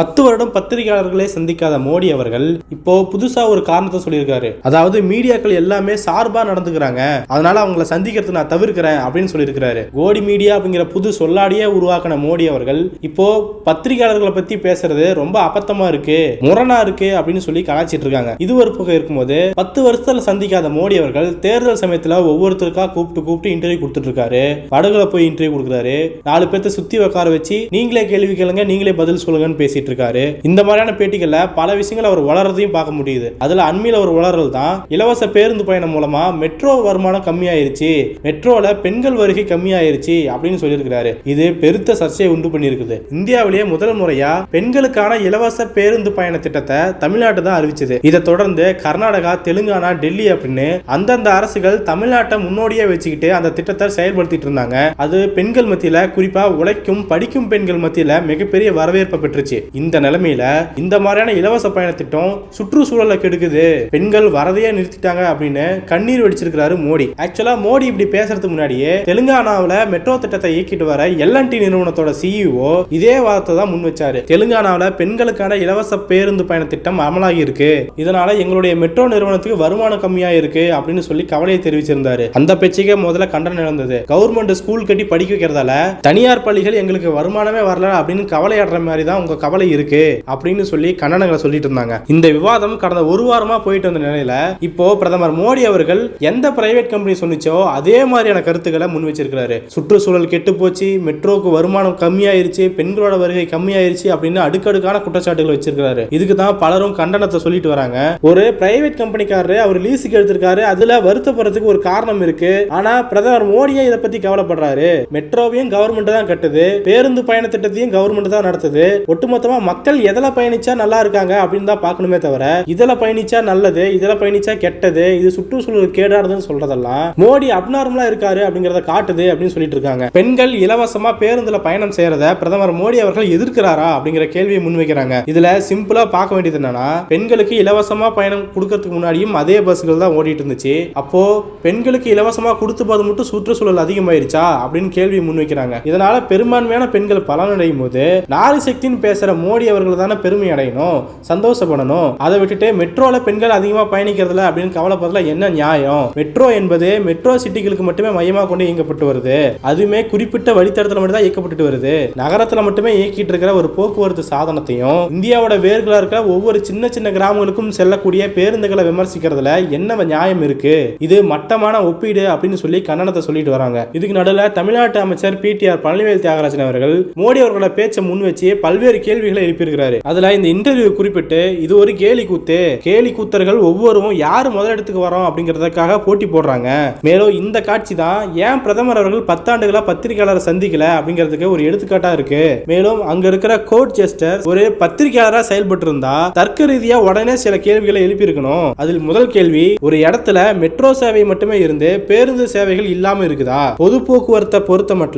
பத்து வருடம் பத்திரிகையாளர்களே சந்திக்காத மோடி அவர்கள் இப்போ புதுசா ஒரு காரணத்தை சொல்லியிருக்காரு. அதாவது மீடியாக்கள் எல்லாமே சார்பா நடந்துக்கிறாங்க. அதனால அவங்கள சந்திக்கிறது நான் தவிர்க்கிறேன் அப்படின்னு சொல்லியிருக்கிறாரு. கோடி மீடியா அப்படிங்கிற புது சொல்லாடியே உருவாக்கின மோடி அவர்கள் இப்போ பத்திரிகையாளர்களை பத்தி பேசுறது ரொம்ப அபத்தமா இருக்கு முரணா இருக்கு அப்படின்னு சொல்லி கலாச்சிட்டு இருக்காங்க. இது ஒரு பக்கம் இருக்கும்போது பத்து வருஷத்துல சந்திக்காத மோடி அவர்கள் தேர்தல் சமயத்துல ஒவ்வொருத்தருக்கா கூப்பிட்டு கூப்பிட்டு இன்டர்வியூ கொடுத்துட்டு இருக்காரு. படகுல போய் இன்டர்வியூ கொடுக்குறாரு. நாலு பேர்த்த சுத்தி உட்கார வச்சு நீங்களே கேள்வி கேளுங்க நீங்களே பதில் சொல்லுங்கன்னு பேசிட்டு இருக்காரு இந்த மாதிரியான பேட்டிகள்ல பல விஷயங்கள் அவர் வளர்றதையும் பார்க்க முடியுது. அதுல அண்மையில் அவர் வளரல் தான் இலவச பேருந்து பயணம் மூலமா மெட்ரோ வருமானம் கம்மியாயிருச்சு மெட்ரோல பெண்கள் வருகை கம்மியாயிருச்சு அப்படின்னு சொல்லியிருக்கிறாரு. இது பெருத்த சர்ச்சையை உண்டு பண்ணியிருக்குது. இந்தியாவிலேயே முதல் முறையா பெண்களுக்கான இலவச பேருந்து பயண திட்டத்தை தமிழ்நாடு தான் அறிவிச்சது. இதை தொடர்ந்து கர்நாடகா தெலுங்கானா டெல்லி அப்படின்னு அந்தந்த அரசுகள் தமிழ்நாட்டை முன்னோடியா வச்சுக்கிட்டு அந்த திட்டத்தை செயல்படுத்திட்டு இருந்தாங்க. அது பெண்கள் மத்தியில குறிப்பா உழைக்கும் படிக்கும் பெண்கள் மத்தியில மிகப்பெரிய வரவேற்பை பெற்றுச்சு. இந்த நிலைமையில இந்த மாதிரியான இலவச பயண திட்டம் சுற்றுச்சூழலை கெடுக்குது. பெண்கள் வரதையே நிறுத்திட்டாங்க அப்படின்னு கண்ணீர் வெடிச்சிருக்கிறாரு மோடி. ஆக்சுவலா மோடி இப்படி பேசுறதுக்கு முன்னாடியே தெலுங்கானாவுல மெட்ரோ திட்டத்தை இயக்கிட்டு வர எல்என்டி நிறுவனத்தோட சிஇஓ இதே வார்த்தை தான் முன் வச்சாரு. தெலுங்கானாவுல பெண்களுக்கான இலவச பேருந்து பயண திட்டம் அமலாகி இருக்கு இதனால எங்களுடைய மெட்ரோ நிறுவனத்துக்கு வருமானம் கம்மியா இருக்கு அப்படின்னு சொல்லி கவலையை தெரிவிச்சிருந்தாரு. அந்த பேச்சுக்கே முதல்ல கண்டனம் நடந்தது கவர்மெண்ட் ஸ்கூல் கட்டி படிக்க வைக்கிறதால தனியார் பள்ளிகள் எங்களுக்கு வருமானமே வரல அப்படின்னு கவலையாடுற மாதிரி தான் உங்க கவலை இருக்கு அப்படின்னு சொல்லி கண்டனங்களை சொல்லிட்டு இருந்தாங்க. இந்த விவாதம் கடந்த ஒரு வாரமா போயிட்டு வந்த நிலையில இப்போ பிரதமர் மோடி அவர்கள் எந்த பிரைவேட் கம்பெனி சொன்னிச்சோ அதே மாதிரியான கருத்துக்களை முன் வச்சிருக்கிறாரு. சுற்றுச்சூழல் கெட்டு போச்சு மெட்ரோக்கு வருமானம் கம்மியாயிருச்சு பெண்களோட வருகை கம்மியாயிருச்சு அப்படின்னு அடுக்கடுக்கான குற்றச்சாட்டுகள் வச்சிருக்காரு இதுக்கு தான் பலரும் கண்டனத்தை சொல்லிட்டு வராங்க. ஒரு பிரைவேட் கம்பெனிக்காரரு அவர் லீஸுக்கு எடுத்திருக்காரு. அதுல வருத்தப்படுறதுக்கு ஒரு காரணம் இருக்கு. ஆனா பிரதமர் மோடியே இதை பத்தி கவலைப்படுறாரு. மெட்ரோவையும் கவர்மெண்ட் தான் கட்டுது. பேருந்து பயண திட்டத்தையும் கவர்மெண்ட் தான் நடத்துது. ஒட்டுமொத்த ஒட்டுமொத்தமா மக்கள் எதில் பயணிச்சா நல்லா இருக்காங்க அப்படின்னு தான் பார்க்கணுமே தவிர இதில் பயணிச்சா நல்லது இதில் பயணிச்சா கெட்டது இது சுற்றுச்சூழல் கேடாடுதுன்னு சொல்றதெல்லாம் மோடி அப்நார்மலா இருக்காரு அப்படிங்கறத காட்டுது அப்படின்னு சொல்லிட்டு இருக்காங்க. பெண்கள் இலவசமா பேருந்துல பயணம் செய்யறத பிரதமர் மோடி அவர்கள் எதிர்க்கிறாரா அப்படிங்கிற கேள்வியை முன்வைக்கிறாங்க. இதுல சிம்பிளா பார்க்க வேண்டியது என்னன்னா பெண்களுக்கு இலவசமா பயணம் கொடுக்கறதுக்கு முன்னாடியும் அதே பஸ்கள் தான் ஓடிட்டு இருந்துச்சு. அப்போ பெண்களுக்கு இலவசமா கொடுத்து போது மட்டும் சுற்றுச்சூழல் அதிகமாயிருச்சா அப்படின்னு கேள்வி முன்வைக்கிறாங்க. இதனால பெரும்பான்மையான பெண்கள் பலனடையும் போது நாரி சக்தின்னு பேசுற மோடி அவர்கள் தானே பெருமை அடையணும் சந்தோஷப்படணும். அதை விட்டுட்டு மெட்ரோல பெண்கள் அதிகமா பயணிக்கிறதுல அப்படின்னு கவலைப்படுறதுல என்ன நியாயம்? மெட்ரோ என்பது மெட்ரோ சிட்டிகளுக்கு மட்டுமே மையமாக கொண்டு இயங்கப்பட்டு வருது. அதுவுமே குறிப்பிட்ட வழித்தடத்துல மட்டும் தான் இயக்கப்பட்டு வருது. நகரத்தில் மட்டுமே இயக்கிட்டு இருக்கிற ஒரு போக்குவரத்து சாதனத்தையும் இந்தியாவோட வேர்களா இருக்கிற ஒவ்வொரு சின்ன சின்ன கிராமங்களுக்கும் செல்லக்கூடிய பேருந்துகளை விமர்சிக்கிறதுல என்ன நியாயம் இருக்கு? இது மட்டமான ஒப்பீடு அப்படின்னு சொல்லி கண்டனத்தை சொல்லிட்டு வராங்க. இதுக்கு நடுவில் தமிழ்நாட்டு அமைச்சர் பிடிஆர் பழனிவேல் தியாகராஜன் அவர்கள் மோடி அவர்களோட பேச்சை முன் வச்சு பல்வேறு கேள்விகளை எழுப்பியிருக்கிறாரு. அதுல இந்த இன்டர்வியூ குறிப்பிட்டு இது ஒரு கேலி கூத்து. கேலி கூத்தர்கள் ஒவ்வொருவரும் யார் முதலிடத்துக்கு வரோம் அப்படிங்கிறதுக்காக போட்டி போடுறாங்க. மேலும் இந்த காட்சி தான் ஏன் பிரதமர் அவர்கள் பத்தாண்டுகளா பத்திரிகையாளரை சந்திக்கல அப்படிங்கிறதுக்கு ஒரு எடுத்துக்காட்டா இருக்கு. மேலும் அங்க இருக்கிற கோர்ட் ஜெஸ்டர் ஒரு பத்திரிகையாளரா செயல்பட்டு இருந்தா தர்க்க ரீதியா உடனே சில கேள்விகளை எழுப்பி இருக்கணும் அதில் முதல் கேள்வி ஒரு இடத்துல மெட்ரோ சேவை மட்டுமே இருந்து பேருந்து சேவைகள் இல்லாம இருக்குதா? பொது போக்குவரத்தை பொறுத்த மட்டும்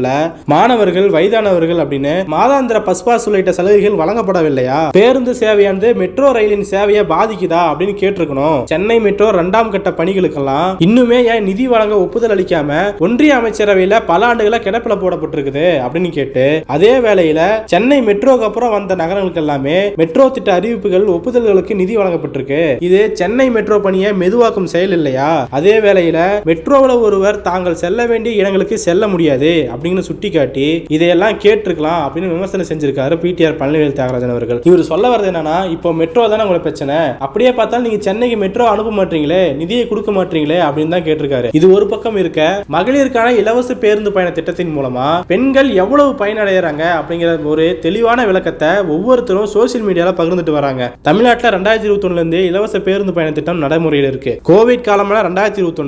மாணவர்கள் வயதானவர்கள் அப்படின்னு மாதாந்திர பஸ் பாஸ் உள்ளிட்ட சலுகைகள் வழங்கப்படவில்லையா? பேருந்து சேவையானது மெட்ரோ ரயிலின் சேவையை பாதிக்குதா அப்படின்னு கேட்டிருக்கணும். சென்னை மெட்ரோ இரண்டாம் கட்ட பணிகளுக்கெல்லாம் இன்னுமே ஏன் நிதி வழங்க ஒப்புதல் அளிக்காம ஒன்றிய அமைச்சரவையில பல ஆண்டுகளா கிடப்பில போடப்பட்டிருக்குது அப்படின்னு கேட்டு அதே வேளையில சென்னை மெட்ரோக்கு அப்புறம் வந்த நகரங்களுக்கு எல்லாமே மெட்ரோ திட்ட அறிவிப்புகள் ஒப்புதல்களுக்கு நிதி வழங்கப்பட்டிருக்கு. இது சென்னை மெட்ரோ பணியை மெதுவாக்கும் செயல் இல்லையா? அதே வேளையில மெட்ரோவில் ஒருவர் தாங்கள் செல்ல வேண்டிய இடங்களுக்கு செல்ல முடியாது அப்படின்னு சுட்டிக்காட்டி இதையெல்லாம் கேட்டிருக்கலாம் அப்படின்னு விமர்சனம் செஞ்சிருக்காரு பிடிஆர் பழனிவேல் தியாகராஜன் அவர்கள். இவர் சொல்ல வர்றது என்னன்னா இப்போ மெட்ரோ தானே உங்களுக்கு பிரச்சனை. அப்படியே பார்த்தாலும் நீங்க சென்னைக்கு மெட்ரோ அனுப்ப மாட்டீங்களே நிதியை கொடுக்க மாட்டீங்களே அப்படின்னு தான் கேட்டிருக்காரு. இது ஒரு பக்கம் இருக்க மகளிருக்கான இலவச பேருந்து பயண திட்டத்தின் மூலமா பெண்கள் எவ்வளவு பயனடைகிறாங்க அப்படிங்கிற ஒரு தெளிவான விளக்கத்தை ஒவ்வொருத்தரும் சோசியல் மீடியால பகிர்ந்துட்டு வராங்க. தமிழ்நாட்டில் ரெண்டாயிரத்தி இருபத்தி இருந்து இலவச பேருந்து பயண திட்டம் நடைமுறையில் இருக்கு. கோவிட் காலம்ல ரெண்டாயிரத்தி இருபத்தி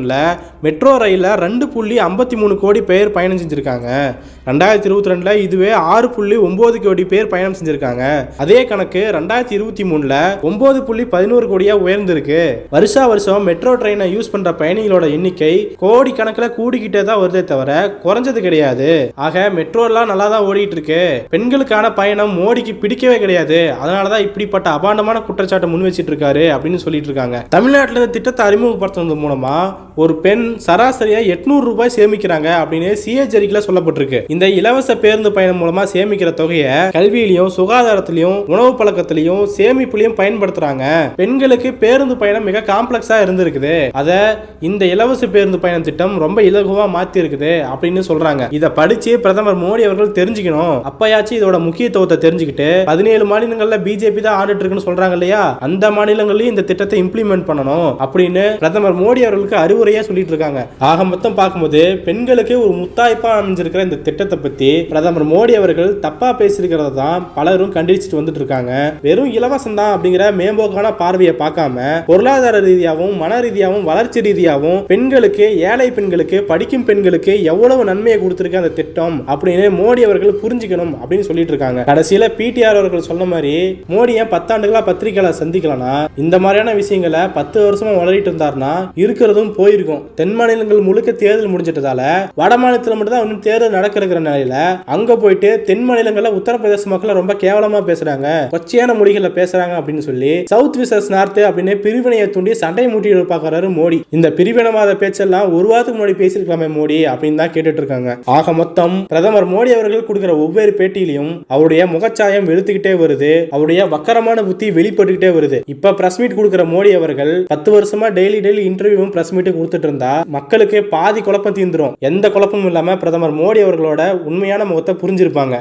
மெட்ரோ ரயிலில் ரெண்டு புள்ளி ஐம்பத்தி மூணு கோடி பேர் பயணம் செஞ்சிருக்காங்க. ரெண்டாயிரத்தி இருபத்தி ரெண்டுல இதுவே ஆறு புள்ளி ஒன்பது கோடி பேர் பயணம் செஞ்சிருக்காங்க. அதே கணக்கு ரெண்டாயிரத்தி இருபத்தி மூணுல ஒன்பது புள்ளி பதினோரு கோடியா உயர்ந்திருக்கு. வருஷா வருஷம் மெட்ரோ ட்ரெயினை யூஸ் பண்ற பயணிகளோட எண்ணிக்கை கோடி கணக்கில் கூடிக்கிட்டே தான் வருதே தவிர குறைஞ்சது கிடையாது. ஆக மெட்ரோலாம் நல்லா தான் ஓடிட்டு இருக்கு பெண்களுக்கான பயணம் மோடிக்கு பிடிக்கவே கிடையாது. அதனாலதான் இப்படிப்பட்ட அபாண்டமான குற்றச்சாட்டை முன் வச்சிட்டு இருக்காரு அப்படின்னு சொல்லிட்டு இருக்காங்க தமிழ்நாட்டில் இந்த திட்டத்தை அறிமுகப்படுத்துறது மூலமா ஒரு பெண் சராசரியா எட்நூறு ரூபாய் சேமிக்கிறாங்க அப்படின்னு சிஏ சொல்லப்பட்டிருக்கு. இந்த இலவச பேருந்து பயணம் மூலமா சேமிக்கிற தொகையை கல்வியிலையும் சுகாதார பொருளாதாரத்திலையும் உணவு பழக்கத்திலையும் சேமிப்புலையும் பயன்படுத்துறாங்க. பெண்களுக்கு பேருந்து பயணம் மிக காம்ப்ளெக்ஸா இருந்திருக்குது. அத இந்த இலவச பேருந்து பயண திட்டம் ரொம்ப இலகுவா மாத்தி இருக்குது அப்படின்னு சொல்றாங்க. இத படிச்சு பிரதமர் மோடி அவர்கள் தெரிஞ்சுக்கணும். அப்பயாச்சும் இதோட முக்கியத்துவத்தை தெரிஞ்சுக்கிட்டு பதினேழு மாநிலங்கள்ல பிஜேபி தான் ஆண்டுட்டு இருக்குன்னு சொல்றாங்க இல்லையா? அந்த மாநிலங்களையும் இந்த திட்டத்தை இம்ப்ளிமெண்ட் பண்ணணும் அப்படின்னு பிரதமர் மோடி அவர்களுக்கு அறிவுரையா சொல்லிட்டு இருக்காங்க ஆக மொத்தம் பார்க்கும்போது பெண்களுக்கு ஒரு முத்தாய்ப்பா அமைஞ்சிருக்கிற இந்த திட்டத்தை பத்தி பிரதமர் மோடி அவர்கள் தப்பா பேசியிருக்கிறத தான் பலரும் கண்டிச்சுட்டு வந்துட்டு இருக்காங்க வெறும் இலவசம் தான் அப்படிங்கிற மேம்போக்கான பார்வையை பார்க்காம பொருளாதார ரீதியாகவும் மன ரீதியாகவும் வளர்ச்சி ரீதியாகவும் பெண்களுக்கு ஏழை பெண்களுக்கு படிக்கும் பெண்களுக்கு எவ்வளவு நன்மையை கொடுத்துருக்கு அந்த திட்டம் அப்படின்னு மோடி அவர்கள் புரிஞ்சுக்கணும் அப்படின்னு சொல்லிட்டு இருக்காங்க கடைசியில பிடிஆர் அவர்கள் சொன்ன மாதிரி மோடி ஏன் பத்தாண்டுகளா பத்திரிகையாளர் சந்திக்கலனா இந்த மாதிரியான விஷயங்களை பத்து வருஷமா வளரிட்டு இருந்தாருன்னா இருக்கிறதும் போயிருக்கும். தென் மாநிலங்கள் முழுக்க தேர்தல் முடிஞ்சிட்டதால வட மாநிலத்தில் மட்டும் தான் இன்னும் தேர்தல் நடக்கிற நிலையில அங்க போயிட்டு தென் மாநிலங்களில் உத்தரப்பிரதேச மக்களை ரொம்ப கேவலமா பேசுறாங்க கொச்சையான மொழிகள்ல பேசுறாங்க அப்படின்னு சொல்லி சவுத் விசஸ் நார்த் அப்படின்னு பிரிவினையை தூண்டி சண்டை மூட்டி பாக்குறாரு மோடி. இந்த பிரிவினவாத பேச்செல்லாம் ஒரு வாரத்துக்கு முன்னாடி பேசியிருக்கலாமே மோடி அப்படின்னு தான் கேட்டுட்டு இருக்காங்க ஆக மொத்தம் பிரதமர் மோடி அவர்கள் கொடுக்குற ஒவ்வொரு பேட்டியிலையும் அவருடைய முகச்சாயம் வெளுத்துக்கிட்டே வருது அவருடைய வக்கரமான புத்தி வெளிப்பட்டுக்கிட்டே வருது. இப்ப பிரஸ் மீட் கொடுக்குற மோடி அவர்கள் பத்து வருஷமா டெய்லி டெய்லி இன்டர்வியூவும் பிரஸ் மீட்டும் கொடுத்துட்டு இருந்தா மக்களுக்கு பாதி குழப்பம் தீர்ந்துரும் எந்த குழப்பமும் இல்லாம பிரதமர் மோடி அவர்களோட உண்மையான முகத்தை புரிஞ்சிருப்பாங்க.